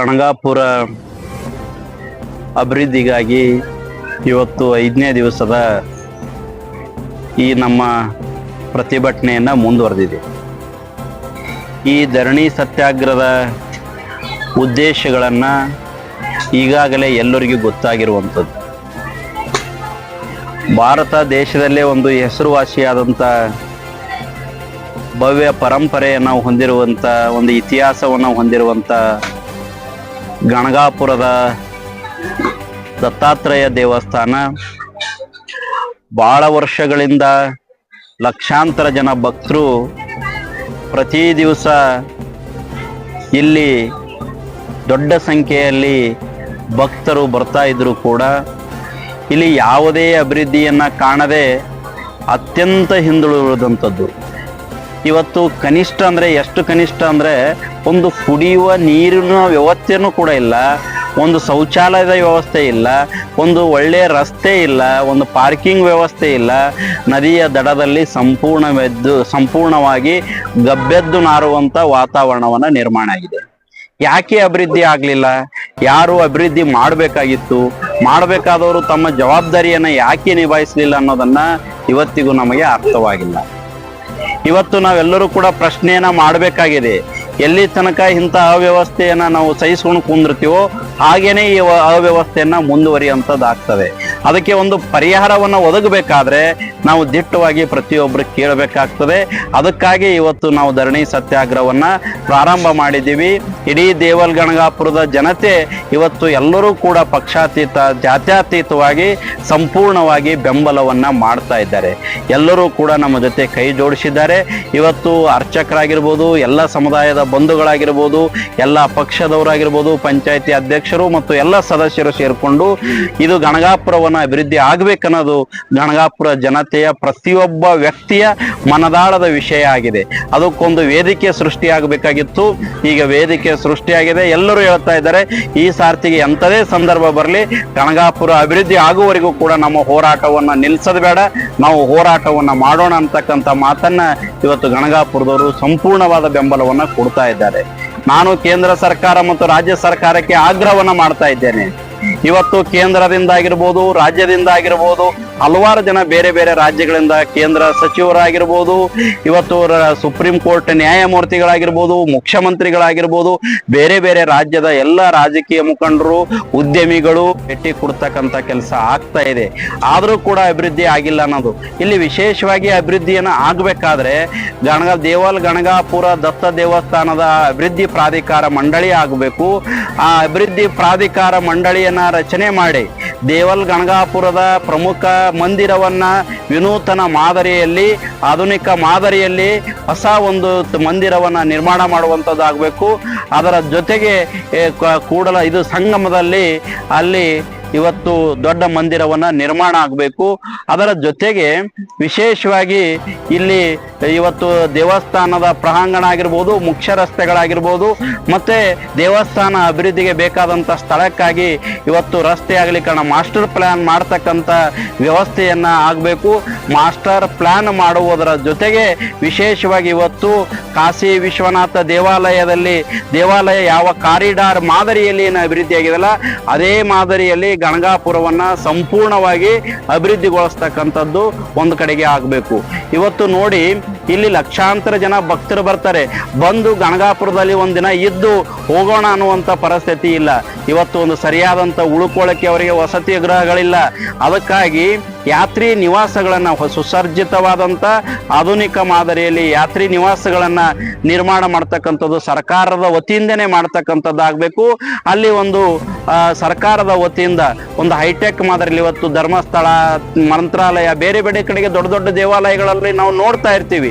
ಗಣಗಾಪುರ ಅಭಿವೃದ್ಧಿಗಾಗಿ ಇವತ್ತು ಐದನೇ ದಿವಸದ ಈ ನಮ್ಮ ಪ್ರತಿಭಟನೆಯನ್ನು ಮುಂದುವರೆದಿದೆ. ಈ ಧರಣಿ ಸತ್ಯಾಗ್ರಹದ ಉದ್ದೇಶಗಳನ್ನು ಈಗಾಗಲೇ ಎಲ್ಲರಿಗೂ ಗೊತ್ತಾಗಿರುವಂಥದ್ದು. ಭಾರತ ದೇಶದಲ್ಲೇ ಒಂದು ಹೆಸರುವಾಸಿಯಾದಂಥ ಭವ್ಯ ಪರಂಪರೆಯನ್ನು ಹೊಂದಿರುವಂಥ, ಒಂದು ಇತಿಹಾಸವನ್ನು ಹೊಂದಿರುವಂಥ ಗಣಗಾಪುರದ ದತ್ತಾತ್ರೇಯ ದೇವಸ್ಥಾನ. ಬಹಳ ವರ್ಷಗಳಿಂದ ಲಕ್ಷಾಂತರ ಜನ ಭಕ್ತರು ಪ್ರತಿ ದಿವಸ ಇಲ್ಲಿ ದೊಡ್ಡ ಸಂಖ್ಯೆಯಲ್ಲಿ ಭಕ್ತರು ಬರ್ತಾ ಇದ್ದರೂ ಕೂಡ ಇಲ್ಲಿ ಯಾವುದೇ ಅಭಿವೃದ್ಧಿಯನ್ನು ಕಾಣದೆ ಅತ್ಯಂತ ಹಿಂದುಳಿದಂಥದ್ದು. ಇವತ್ತು ಕನಿಷ್ಠ ಅಂದರೆ ಎಷ್ಟು ಕನಿಷ್ಠ ಅಂದರೆ ಒಂದು ಕುಡಿಯುವ ನೀರಿನ ವ್ಯವಸ್ಥೆನೂ ಕೂಡ ಇಲ್ಲ, ಒಂದು ಶೌಚಾಲಯದ ವ್ಯವಸ್ಥೆ ಇಲ್ಲ, ಒಂದು ಒಳ್ಳೆಯ ರಸ್ತೆ ಇಲ್ಲ, ಒಂದು ಪಾರ್ಕಿಂಗ್ ವ್ಯವಸ್ಥೆ ಇಲ್ಲ. ನದಿಯ ದಡದಲ್ಲಿ ಸಂಪೂರ್ಣವೆದ್ದು ಸಂಪೂರ್ಣವಾಗಿ ಗಬ್ಬೆದ್ದು ನಾರುವಂಥ ವಾತಾವರಣವನ್ನು ನಿರ್ಮಾಣ ಆಗಿದೆ. ಯಾಕೆ ಅಭಿವೃದ್ಧಿ ಆಗಲಿಲ್ಲ? ಯಾರು ಅಭಿವೃದ್ಧಿ ಮಾಡಬೇಕಾಗಿತ್ತು? ಮಾಡಬೇಕಾದವರು ತಮ್ಮ ಜವಾಬ್ದಾರಿಯನ್ನು ಯಾಕೆ ನಿಭಾಯಿಸಲಿಲ್ಲ ಅನ್ನೋದನ್ನ ಇವತ್ತಿಗೂ ನಮಗೆ ಅರ್ಥವಾಗಿಲ್ಲ. ಇವತ್ತು ನಾವೆಲ್ಲರೂ ಕೂಡ ಪ್ರಶ್ನೆಯನ್ನ ಮಾಡಬೇಕಾಗಿದೆ. ಎಲ್ಲಿ ತನಕ ಇಂಥ ಅವ್ಯವಸ್ಥೆಯನ್ನು ನಾವು ಸಹಿಸ್ಕೊಂಡು ಕುಂದಿರ್ತೀವೋ ಹಾಗೇನೆ ಈ ಅವ್ಯವಸ್ಥೆಯನ್ನು ಮುಂದುವರಿಯುವಂಥದ್ದಾಗ್ತದೆ. ಅದಕ್ಕೆ ಒಂದು ಪರಿಹಾರವನ್ನು ಒದಗಬೇಕಾದ್ರೆ ನಾವು ದಿಟ್ಟವಾಗಿ ಪ್ರತಿಯೊಬ್ಬರು ಕೇಳಬೇಕಾಗ್ತದೆ. ಅದಕ್ಕಾಗಿ ಇವತ್ತು ನಾವು ಧರಣಿ ಸತ್ಯಾಗ್ರಹವನ್ನು ಪ್ರಾರಂಭ ಮಾಡಿದ್ದೀವಿ. ಇಡೀ ದೇವಲ್ಗಣಗಾಪುರದ ಜನತೆ ಇವತ್ತು ಎಲ್ಲರೂ ಕೂಡ ಪಕ್ಷಾತೀತ, ಜಾತ್ಯಾತೀತವಾಗಿ ಸಂಪೂರ್ಣವಾಗಿ ಬೆಂಬಲವನ್ನ ಮಾಡ್ತಾ ಇದ್ದಾರೆ. ಎಲ್ಲರೂ ಕೂಡ ನಮ್ಮ ಜೊತೆ ಕೈ ಜೋಡಿಸಿದ್ದಾರೆ. ಇವತ್ತು ಅರ್ಚಕರಾಗಿರ್ಬೋದು, ಎಲ್ಲ ಸಮುದಾಯದ ಬಂಧುಗಳಾಗಿರ್ಬೋದು, ಎಲ್ಲ ಪಕ್ಷದವರಾಗಿರ್ಬೋದು, ಪಂಚಾಯತಿ ಅಧ್ಯಕ್ಷರು ಮತ್ತು ಎಲ್ಲ ಸದಸ್ಯರು ಸೇರಿಕೊಂಡು ಇದು ಗಣಗಾಪುರವನ್ನು ಅಭಿವೃದ್ಧಿ ಆಗ್ಬೇಕನ್ನೋದು ಗಣಗಾಪುರ ಜನತೆಯ ಪ್ರತಿಯೊಬ್ಬ ವ್ಯಕ್ತಿಯ ಮನದಾಳದ ವಿಷಯ ಆಗಿದೆ. ಅದಕ್ಕೊಂದು ವೇದಿಕೆ ಸೃಷ್ಟಿಯಾಗಬೇಕಾಗಿತ್ತು. ಈಗ ವೇದಿಕೆ ಸೃಷ್ಟಿಯಾಗಿದೆ. ಎಲ್ಲರೂ ಹೇಳ್ತಾ ಇದ್ದಾರೆ, ಈ ಸಾರ್ತಿಗೆ ಎಂಥದೇ ಸಂದರ್ಭ ಬರಲಿ, ಗಣಗಾಪುರ ಅಭಿವೃದ್ಧಿ ಆಗುವವರೆಗೂ ಕೂಡ ನಮ್ಮ ಹೋರಾಟವನ್ನ ನಿಲ್ಲಿಸೋದು ಬೇಡ. ನಾವು ಹೋರಾಟವನ್ನ ಮಾಡೋಣ ಅಂತಕ್ಕಂಥ ಮಾತನ್ನ ಇವತ್ತು ಗಣಗಾಪುರದವರು ಸಂಪೂರ್ಣವಾದ ಬೆಂಬಲವನ್ನ ಕೊಡ್ತಾ ಇದ್ದಾರೆ. ನಾನು ಕೇಂದ್ರ ಸರ್ಕಾರ ಮತ್ತು ರಾಜ್ಯ ಸರ್ಕಾರಕ್ಕೆ ಆಗ್ರಹವನ್ನ ಮಾಡ್ತಾ ಇದ್ದೇನೆ. ಇವತ್ತು ಕೇಂದ್ರದಿಂದ ಆಗಿರ್ಬೋದು, ರಾಜ್ಯದಿಂದ ಆಗಿರ್ಬೋದು ಹಲವಾರು ಜನ ಬೇರೆ ಬೇರೆ ರಾಜ್ಯಗಳಿಂದ ಕೇಂದ್ರ ಸಚಿವರಾಗಿರ್ಬೋದು, ಇವತ್ತು ಸುಪ್ರೀಂ ಕೋರ್ಟ್ ನ್ಯಾಯಮೂರ್ತಿಗಳಾಗಿರ್ಬೋದು, ಮುಖ್ಯಮಂತ್ರಿಗಳಾಗಿರ್ಬೋದು, ಬೇರೆ ಬೇರೆ ರಾಜ್ಯದ ಎಲ್ಲ ರಾಜಕೀಯ ಮುಖಂಡರು, ಉದ್ಯಮಿಗಳು ಭೇಟಿ ಕೊಡ್ತಕ್ಕಂಥ ಕೆಲಸ ಆಗ್ತಾ ಇದೆ. ಆದರೂ ಕೂಡ ಅಭಿವೃದ್ಧಿ ಆಗಿಲ್ಲ ಅನ್ನೋದು. ಇಲ್ಲಿ ವಿಶೇಷವಾಗಿ ಅಭಿವೃದ್ಧಿಯನ್ನು ಆಗಬೇಕಾದ್ರೆ ಗಣಗ ದೇವಲ್ ಗಣಗಾಪುರ ದತ್ತ ದೇವಸ್ಥಾನದ ಅಭಿವೃದ್ಧಿ ಪ್ರಾಧಿಕಾರ ಮಂಡಳಿ ಆಗಬೇಕು. ಆ ಅಭಿವೃದ್ಧಿ ಪ್ರಾಧಿಕಾರ ಮಂಡಳಿಯನ್ನ ರಚನೆ ಮಾಡಿ ದೇವಲ್ ಗಣಗಾಪುರದ ಪ್ರಮುಖ ಮಂದಿರವನ್ನ ವಿನೂತನ ಮಾದರಿಯಲ್ಲಿ, ಆಧುನಿಕ ಮಾದರಿಯಲ್ಲಿ ಹೊಸ ಒಂದು ಮಂದಿರವನ್ನು ನಿರ್ಮಾಣ ಮಾಡುವಂಥದ್ದಾಗಬೇಕು ಅದರ ಜೊತೆಗೆ ಕೂಡಲ ಇದು ಸಂಗಮದಲ್ಲಿ ಅಲ್ಲಿ ಇವತ್ತು ದೊಡ್ಡ ಮಂದಿರವನ್ನ ನಿರ್ಮಾಣ ಆಗಬೇಕು. ಅದರ ಜೊತೆಗೆ ವಿಶೇಷವಾಗಿ ಇಲ್ಲಿ ಇವತ್ತು ದೇವಸ್ಥಾನದ ಪ್ರಾಂಗಣ ಆಗಿರ್ಬೋದು, ಮುಖ್ಯ ರಸ್ತೆಗಳಾಗಿರ್ಬೋದು, ಮತ್ತೆ ದೇವಸ್ಥಾನ ಅಭಿವೃದ್ಧಿಗೆ ಬೇಕಾದಂಥ ಸ್ಥಳಕ್ಕಾಗಿ ಇವತ್ತು ರಸ್ತೆ ಅಗಲೀಕರಣ ಮಾಸ್ಟರ್ ಪ್ಲಾನ್ ಮಾಡ್ತಕ್ಕಂಥ ವ್ಯವಸ್ಥೆಯನ್ನ ಆಗಬೇಕು. ಮಾಸ್ಟರ್ ಪ್ಲಾನ್ ಮಾಡುವುದರ ಜೊತೆಗೆ ವಿಶೇಷವಾಗಿ ಇವತ್ತು ಕಾಶಿ ವಿಶ್ವನಾಥ ದೇವಾಲಯದಲ್ಲಿ, ದೇವಾಲಯ ಯಾವ ಕಾರಿಡಾರ್ ಮಾದರಿಯಲ್ಲಿ ಏನು ಅಭಿವೃದ್ಧಿ ಆಗಿದೆಯಲ್ಲ ಅದೇ ಮಾದರಿಯಲ್ಲಿ ಗಣಗಾಪುರವನ್ನ ಸಂಪೂರ್ಣವಾಗಿ ಅಭಿವೃದ್ಧಿಗೊಳಿಸ್ತಕ್ಕಂಥದ್ದು ಒಂದು ಕಡೆಗೆ ಆಗಬೇಕು. ಇವತ್ತು ನೋಡಿ ಇಲ್ಲಿ ಲಕ್ಷಾಂತರ ಜನ ಭಕ್ತರು ಬರ್ತಾರೆ. ಬಂದು ಗಣಗಾಪುರದಲ್ಲಿ ಒಂದಿನ ಇದ್ದು ಹೋಗೋಣ ಅನ್ನುವಂಥ ಪರಿಸ್ಥಿತಿ ಇಲ್ಲ. ಇವತ್ತು ಒಂದು ಸರಿಯಾದಂಥ ಉಳ್ಕೊಳ್ಳೋಕ್ಕೆ ಅವರಿಗೆ ವಸತಿ ಗೃಹಗಳಿಲ್ಲ. ಅದಕ್ಕಾಗಿ ಯಾತ್ರಿ ನಿವಾಸಗಳನ್ನು ಸುಸರ್ಜಿತವಾದಂಥ ಆಧುನಿಕ ಮಾದರಿಯಲ್ಲಿ ಯಾತ್ರಿ ನಿವಾಸಗಳನ್ನು ನಿರ್ಮಾಣ ಮಾಡ್ತಕ್ಕಂಥದ್ದು ಸರ್ಕಾರದ ವತಿಯಿಂದನೇ ಮಾಡ್ತಕ್ಕಂಥದ್ದಾಗಬೇಕು. ಅಲ್ಲಿ ಒಂದು ಸರ್ಕಾರದ ವತಿಯಿಂದ ಒಂದು ಹೈಟೆಕ್ ಮಾದರಿಯಲ್ಲಿ ಇವತ್ತು ಧರ್ಮಸ್ಥಳ, ಮಂತ್ರಾಲಯ, ಬೇರೆ ಬೇರೆ ಕಡೆಗೆ ದೊಡ್ಡ ದೊಡ್ಡ ದೇವಾಲಯಗಳಲ್ಲಿ ನಾವು ನೋಡ್ತಾ ಇರ್ತೀವಿ.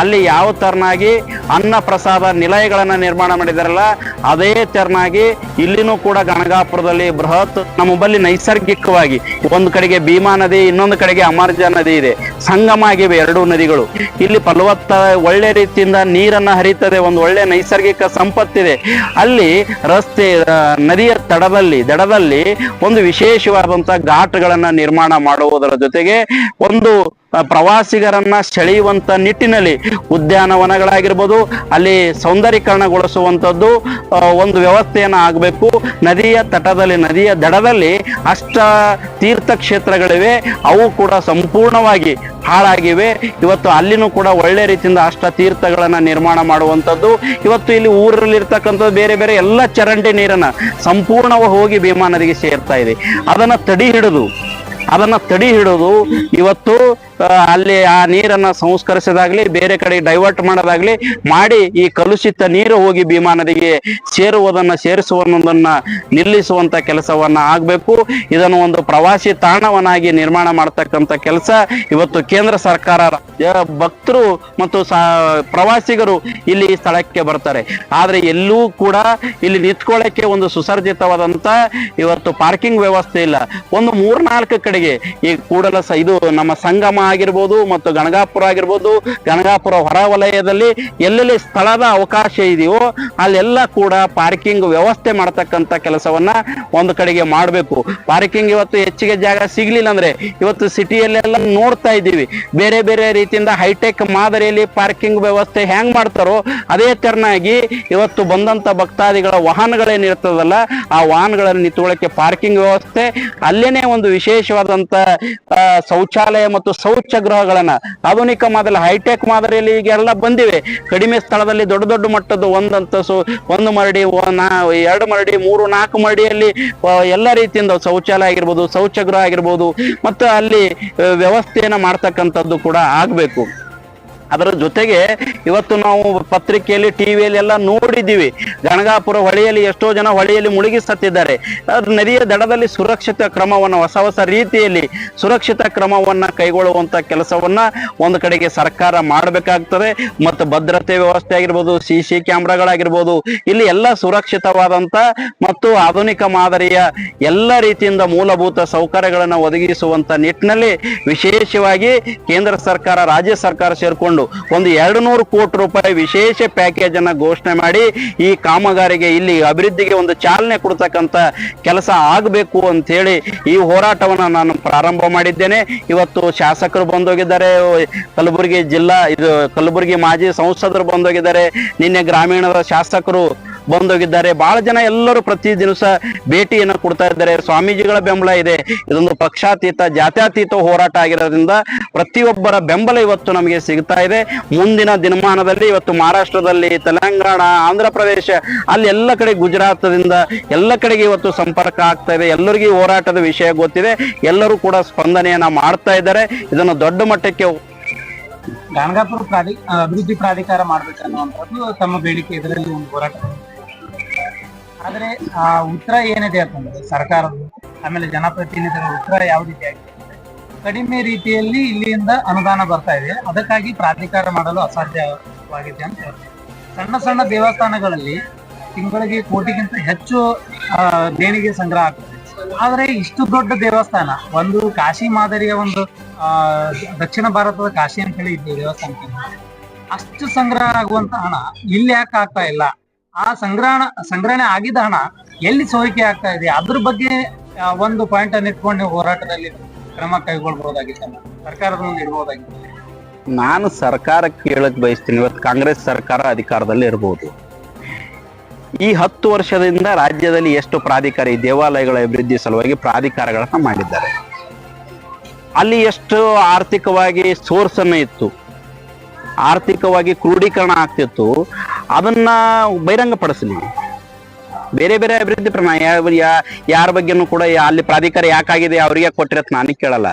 ಅಲ್ಲಿ ಯಾವ ತರನಾಗಿ ಅನ್ನ ಪ್ರಸಾದ ನಿಲಯಗಳನ್ನು ನಿರ್ಮಾಣ ಮಾಡಿದಾರಲ್ಲ, ಅದೇ ತೆರನಾಗಿ ಇಲ್ಲಿನೂ ಕೂಡ ಗಣಗಾಪುರದಲ್ಲಿ ಬೃಹತ್ ನಮ್ಮ ಬಳಿ ನೈಸರ್ಗಿಕವಾಗಿ ಒಂದು ಕಡೆಗೆ ಭೀಮಾ ನದಿ, ಇನ್ನೊಂದು ಕಡೆಗೆ ಅಮರ್ಜ ನದಿ ಇದೆ. ಸಂಗಮ ಆಗಿವೆ ಎರಡೂ ನದಿಗಳು. ಇಲ್ಲಿ ಫಲವತ್ತ ಒಳ್ಳೆ ರೀತಿಯಿಂದ ನೀರನ್ನ ಹರಿತದೆ, ಒಂದು ಒಳ್ಳೆ ನೈಸರ್ಗಿಕ ಸಂಪತ್ತಿದೆ. ಅಲ್ಲಿ ರಸ್ತೆ ನದಿಯ ತಡದಲ್ಲಿ, ದಡದಲ್ಲಿ ಒಂದು ವಿಶೇಷವಾದಂತ ಘಾಟ್ಗಳನ್ನ ನಿರ್ಮಾಣ ಮಾಡುವುದರ ಜೊತೆಗೆ ಒಂದು ಪ್ರವಾಸಿಗರನ್ನ ಸೆಳೆಯುವಂತ ನಿಟ್ಟಿನಲ್ಲಿ ಉದ್ಯಾನವನಗಳಾಗಿರ್ಬೋದು ಅಲ್ಲಿ ಸೌಂದರ್ಯೀಕರಣಗೊಳಿಸುವಂಥದ್ದು ಒಂದು ವ್ಯವಸ್ಥೆಯನ್ನು ಆಗಬೇಕು. ನದಿಯ ತಟದಲ್ಲಿ, ನದಿಯ ದಡದಲ್ಲಿ ಅಷ್ಟ ತೀರ್ಥಕ್ಷೇತ್ರಗಳಿವೆ. ಅವು ಕೂಡ ಸಂಪೂರ್ಣವಾಗಿ ಹಾಳಾಗಿವೆ. ಇವತ್ತು ಅಲ್ಲಿನೂ ಕೂಡ ಒಳ್ಳೆ ರೀತಿಯಿಂದ ಅಷ್ಟ ತೀರ್ಥಗಳನ್ನು ನಿರ್ಮಾಣ ಮಾಡುವಂಥದ್ದು. ಇವತ್ತು ಇಲ್ಲಿ ಊರಲ್ಲಿರ್ತಕ್ಕಂಥದ್ದು ಬೇರೆ ಬೇರೆ ಎಲ್ಲ ಚರಂಡಿ ನೀರನ್ನ ಸಂಪೂರ್ಣವಾಗಿ ಹೋಗಿ ಭೀಮಾ ನದಿಗೆ ಸೇರ್ತಾ ಇದೆ. ಅದನ್ನ ತಡಿ ಹಿಡಿದು, ಅದನ್ನ ತಡಿ ಹಿಡಿದು ಇವತ್ತು ಅಲ್ಲಿ ಆ ನೀರನ್ನ ಸಂಸ್ಕರಿಸೋದಾಗ್ಲಿ, ಬೇರೆ ಕಡೆ ಡೈವರ್ಟ್ ಮಾಡೋದಾಗ್ಲಿ, ಮಾಡಿ ಈ ಕಲುಷಿತ ನೀರು ಹೋಗಿ ಭೀಮಾ ನದಿಗೆ ಸೇರುವುದನ್ನ ಸೇರಿಸುವುದನ್ನ ನಿಲ್ಲಿಸುವಂತ ಕೆಲಸವನ್ನ ಆಗಬೇಕು. ಇದನ್ನು ಒಂದು ಪ್ರವಾಸಿ ತಾಣವನ್ನಾಗಿ ನಿರ್ಮಾಣ ಮಾಡತಕ್ಕಂತ ಕೆಲಸ ಇವತ್ತು ಕೇಂದ್ರ ಸರ್ಕಾರ ಭಕ್ತರು ಮತ್ತು ಪ್ರವಾಸಿಗರು ಇಲ್ಲಿ ಈ ಸ್ಥಳಕ್ಕೆ ಬರ್ತಾರೆ. ಆದ್ರೆ ಎಲ್ಲೂ ಕೂಡ ಇಲ್ಲಿ ನಿಂತ್ಕೊಳ್ಳಕ್ಕೆ ಒಂದು ಸುಸರ್ಜಿತವಾದಂತ ಇವತ್ತು ಪಾರ್ಕಿಂಗ್ ವ್ಯವಸ್ಥೆ ಇಲ್ಲ. ಒಂದು ಮೂರ್ನಾಲ್ಕು ಕಡೆಗೆ ಈ ಕೂಡಲ ಇದು ನಮ್ಮ ಸಂಗಮ ಆಗಿರ್ಬೋದು ಮತ್ತು ಗಣಗಾಪುರ ಆಗಿರ್ಬೋದು, ಗಣಗಾಪುರ ಹೊರ ವಲಯದಲ್ಲಿ ಎಲ್ಲೆಲ್ಲಿ ಸ್ಥಳದ ಅವಕಾಶ ಇದೆಯೋ ಅಲ್ಲೆಲ್ಲ ಕೂಡ ಪಾರ್ಕಿಂಗ್ ವ್ಯವಸ್ಥೆ ಮಾಡ್ತಕ್ಕಂಥ ಕೆಲಸವನ್ನ ಒಂದು ಕಡೆಗೆ ಮಾಡಬೇಕು. ಪಾರ್ಕಿಂಗ್ ಇವತ್ತು ಹೆಚ್ಚಿಗೆ ಜಾಗ ಸಿಗ್ಲಿಲ್ಲ ಅಂದ್ರೆ ಇವತ್ತು ಸಿಟಿಯಲ್ಲೆಲ್ಲ ನೋಡ್ತಾ ಇದ್ದೀವಿ. ಬೇರೆ ಬೇರೆ ರೀತಿಯಿಂದ ಹೈಟೆಕ್ ಮಾದರಿಯಲ್ಲಿ ಪಾರ್ಕಿಂಗ್ ವ್ಯವಸ್ಥೆ ಹೆಂಗ್ ಮಾಡ್ತಾರೋ ಅದೇ ತೆರನಾಗಿ ಇವತ್ತು ಬಂದಂತ ಭಕ್ತಾದಿಗಳ ವಾಹನಗಳೇನಿರ್ತದಲ್ಲ ಆ ವಾಹನಗಳನ್ನು ನಿಂತ್ಕೊಳ್ಳಕ್ಕೆ ಪಾರ್ಕಿಂಗ್ ವ್ಯವಸ್ಥೆ ಅಲ್ಲೇನೆ ಒಂದು ವಿಶೇಷವಾದಂತ ಶೌಚಾಲಯ ಮತ್ತು ಶೌಚಗೃಹಗಳನ್ನ ಆಧುನಿಕ ಮಾದರಿ ಹೈಟೆಕ್ ಮಾದರಿಯಲ್ಲಿ ಈಗೆಲ್ಲ ಬಂದಿವೆ. ಕಡಿಮೆ ಸ್ಥಳದಲ್ಲಿ ದೊಡ್ಡ ದೊಡ್ಡ ಮಟ್ಟದ ಒಂದಂತಸು, ಒಂದು ಮರಡಿ ಎರಡು ಮರಡಿ, ಮೂರು, ನಾಲ್ಕು ಮರಡಿಯಲ್ಲಿ ಎಲ್ಲ ರೀತಿಯಿಂದ ಶೌಚಾಲಯ ಆಗಿರ್ಬೋದು, ಶೌಚಗೃಹ ಆಗಿರ್ಬೋದು, ಮತ್ತು ಅಲ್ಲಿ ವ್ಯವಸ್ಥೆಯನ್ನ ಮಾಡ್ತಕ್ಕಂಥದ್ದು ಕೂಡ ಆಗ್ಬೇಕು. ಅದರ ಜೊತೆಗೆ ಇವತ್ತು ನಾವು ಪತ್ರಿಕೆಯಲ್ಲಿ, ಟಿವಿಯಲ್ಲಿ ಎಲ್ಲ ನೋಡಿದ್ದೀವಿ. ಗಣಗಾಪುರ ಹೊಳೆಯಲ್ಲಿ ಎಷ್ಟೋ ಜನ ಹೊಳೆಯಲ್ಲಿ ಮುಳುಗಿ ಸತ್ತಿದ್ದಾರೆ ನದಿಯ ದಡದಲ್ಲಿ ಸುರಕ್ಷಿತ ಕ್ರಮವನ್ನು, ಹೊಸ ಹೊಸ ರೀತಿಯಲ್ಲಿ ಸುರಕ್ಷಿತ ಕ್ರಮವನ್ನ ಕೈಗೊಳ್ಳುವಂತ ಕೆಲಸವನ್ನ ಒಂದು ಕಡೆಗೆ ಸರ್ಕಾರ ಮಾಡಬೇಕಾಗ್ತದೆ. ಮತ್ತು ಭದ್ರತೆ ವ್ಯವಸ್ಥೆ ಆಗಿರ್ಬೋದು, ಸಿ ಸಿ ಕ್ಯಾಮ್ರಾಗಳಾಗಿರ್ಬೋದು, ಇಲ್ಲಿ ಎಲ್ಲ ಸುರಕ್ಷಿತವಾದಂತ ಮತ್ತು ಆಧುನಿಕ ಮಾದರಿಯ ಎಲ್ಲ ರೀತಿಯಿಂದ ಮೂಲಭೂತ ಸೌಕರ್ಯಗಳನ್ನು ಒದಗಿಸುವಂತ ನಿಟ್ಟಿನಲ್ಲಿ ವಿಶೇಷವಾಗಿ ಕೇಂದ್ರ ಸರ್ಕಾರ, ರಾಜ್ಯ ಸರ್ಕಾರ ಸೇರ್ಕೊಂಡು ಒಂದು ಎರಡು ನೂರು ಕೋಟಿ ರೂಪಾಯಿ ವಿಶೇಷ ಪ್ಯಾಕೇಜ್ ಅನ್ನ ಘೋಷಣೆ ಮಾಡಿ ಈ ಕಾಮಗಾರಿಗೆ ಇಲ್ಲಿ ಅಭಿವೃದ್ಧಿಗೆ ಒಂದು ಚಾಲನೆ ಕೊಡ್ತಕ್ಕಂತ ಕೆಲಸ ಆಗಬೇಕು ಅಂತ ಹೇಳಿ ಈ ಹೋರಾಟವನ್ನ ನಾನು ಪ್ರಾರಂಭ ಮಾಡಿದ್ದೇನೆ. ಇವತ್ತು ಶಾಸಕರು ಬಂದೋಗಿದ್ದಾರೆ, ಕಲಬುರಗಿ ಜಿಲ್ಲಾ, ಇದು ಕಲಬುರಗಿ ಮಾಜಿ ಸಂಸದರು ಬಂದೋಗಿದ್ದಾರೆ. ನಿನ್ನೆ ಗ್ರಾಮೀಣದ ಶಾಸಕರು ಬಂದೋಗಿದ್ದಾರೆ. ಬಹಳ ಜನ ಎಲ್ಲರೂ ಪ್ರತಿ ದಿವಸ ಭೇಟಿಯನ್ನು ಕೊಡ್ತಾ ಇದ್ದಾರೆ. ಸ್ವಾಮೀಜಿಗಳ ಬೆಂಬಲ ಇದೆ. ಇದೊಂದು ಪಕ್ಷಾತೀತ, ಜಾತ್ಯಾತೀತ ಹೋರಾಟ ಆಗಿರೋದ್ರಿಂದ ಪ್ರತಿಯೊಬ್ಬರ ಬೆಂಬಲ ಇವತ್ತು ನಮಗೆ ಸಿಗ್ತಾ ಇದೆ. ಮುಂದಿನ ದಿನಮಾನದಲ್ಲಿ ಇವತ್ತು ಮಹಾರಾಷ್ಟ್ರದಲ್ಲಿ, ತೆಲಂಗಾಣ, ಆಂಧ್ರ ಪ್ರದೇಶ, ಅಲ್ಲಿ ಎಲ್ಲ ಕಡೆ ಗುಜರಾತದಿಂದ ಎಲ್ಲ ಕಡೆಗೆ ಇವತ್ತು ಸಂಪರ್ಕ ಆಗ್ತಾ ಇದೆ. ಎಲ್ಲರಿಗೂ ಹೋರಾಟದ ವಿಷಯ ಗೊತ್ತಿದೆ. ಎಲ್ಲರೂ ಕೂಡ ಸ್ಪಂದನೆಯನ್ನ ಮಾಡ್ತಾ ಇದ್ದಾರೆ. ಇದನ್ನು ದೊಡ್ಡ ಮಟ್ಟಕ್ಕೆ ಗಾಣಗಾಪುರ ಪ್ರಾಧಿ, ಅಭಿವೃದ್ಧಿ ಪ್ರಾಧಿಕಾರ ಮಾಡ್ಬೇಕನ್ನುವಂಥದ್ದು ತಮ್ಮ ಬೇಡಿಕೆ. ಇದರಲ್ಲಿ ಒಂದು ಹೋರಾಟ. ಆದ್ರೆ ಆ ಉತ್ತರ ಏನಿದೆ ಅಂತಂದ್ರೆ ಸರ್ಕಾರದ ಆಮೇಲೆ ಜನಪ್ರತಿನಿಧಿಗಳ ಉತ್ತರ ಯಾವ ರೀತಿ ಆಗಿದೆ ಕಡಿಮೆ ರೀತಿಯಲ್ಲಿ ಇಲ್ಲಿಂದ ಅನುದಾನ ಬರ್ತಾ ಇದೆ. ಅದಕ್ಕಾಗಿ ಪ್ರಾಧಿಕಾರ ಮಾಡಲು ಅಸಾಧ್ಯವಾಗಿದೆ ಅಂತ ಸಣ್ಣ ಸಣ್ಣ ದೇವಸ್ಥಾನಗಳಲ್ಲಿ ತಿಂಗಳಿಗೆ ಕೋಟಿಗಿಂತ ಹೆಚ್ಚು ದೇಣಿಗೆ ಸಂಗ್ರಹ ಆಗ್ತದೆ. ಆದ್ರೆ ಇಷ್ಟು ದೊಡ್ಡ ದೇವಸ್ಥಾನ, ಒಂದು ಕಾಶಿ ಮಾದರಿಯ ಒಂದು ದಕ್ಷಿಣ ಭಾರತದ ಕಾಶಿ ಅಂತ ಹೇಳಿ ಇದ್ದು ದೇವಸ್ಥಾನಕ್ಕೆ ಅಷ್ಟು ಸಂಗ್ರಹ ಆಗುವಂತ ಹಣ ಇಲ್ಲಿ ಯಾಕೆ ಆಗ್ತಾ ಇಲ್ಲ? ಆ ಸಂಗ್ರಹಣ, ಸಂಗ್ರಹಣೆ ಆಗಿದ ಹಣ ಎಲ್ಲಿ ಸೋರಿಕೆ ಆಗ್ತಾ ಇದೆ? ಅದ್ರ ಬಗ್ಗೆ ಒಂದು ಪಾಯಿಂಟ್ ಅನ್ನು ಇಟ್ಕೊಂಡು ನೀವು ಹೋರಾಟದಲ್ಲಿ ಕ್ರಮ ಕೈಗೊಳ್ಬಹುದಾಗಿತ್ತಲ್ಲ ಸರ್ಕಾರದ ಮುಂದೆ ಇಡಬಹುದಾಗಿತ್ತು. ನಾನು ಸರ್ಕಾರ ಕೇಳಕ್ ಬಯಸ್ತೀನಿ. ಇವತ್ತು ಕಾಂಗ್ರೆಸ್ ಸರ್ಕಾರ ಅಧಿಕಾರದಲ್ಲಿ ಇರಬಹುದು ಈ ಹತ್ತು ವರ್ಷದಿಂದ ರಾಜ್ಯದಲ್ಲಿ ಎಷ್ಟು ಪ್ರಾಧಿಕಾರ ದೇವಾಲಯಗಳ ಅಭಿವೃದ್ಧಿ ಸಲುವಾಗಿ ಪ್ರಾಧಿಕಾರಗಳನ್ನ ಮಾಡಿದ್ದಾರೆ. ಅಲ್ಲಿ ಎಷ್ಟು ಆರ್ಥಿಕವಾಗಿ ಸೋರ್ಸ್ ಇತ್ತು. ಆರ್ಥಿಕವಾಗಿ ಕ್ರೋಢೀಕರಣ ಆಗ್ತಿತ್ತು, ಅದನ್ನ ಬಹಿರಂಗಪಡಿಸಲಿ. ಬೇರೆ ಬೇರೆ ಅಭಿವೃದ್ಧಿ ಪ್ರಮಾಣ ಯಾರ ಬಗ್ಗೆನೂ ಕೂಡ ಅಲ್ಲಿ ಪ್ರಾಧಿಕಾರ ಯಾಕಾಗಿದೆ, ಅವರಿಗೆ ಕೊಟ್ಟಿರತ್ ನಾನು ಕೇಳಲ್ಲ.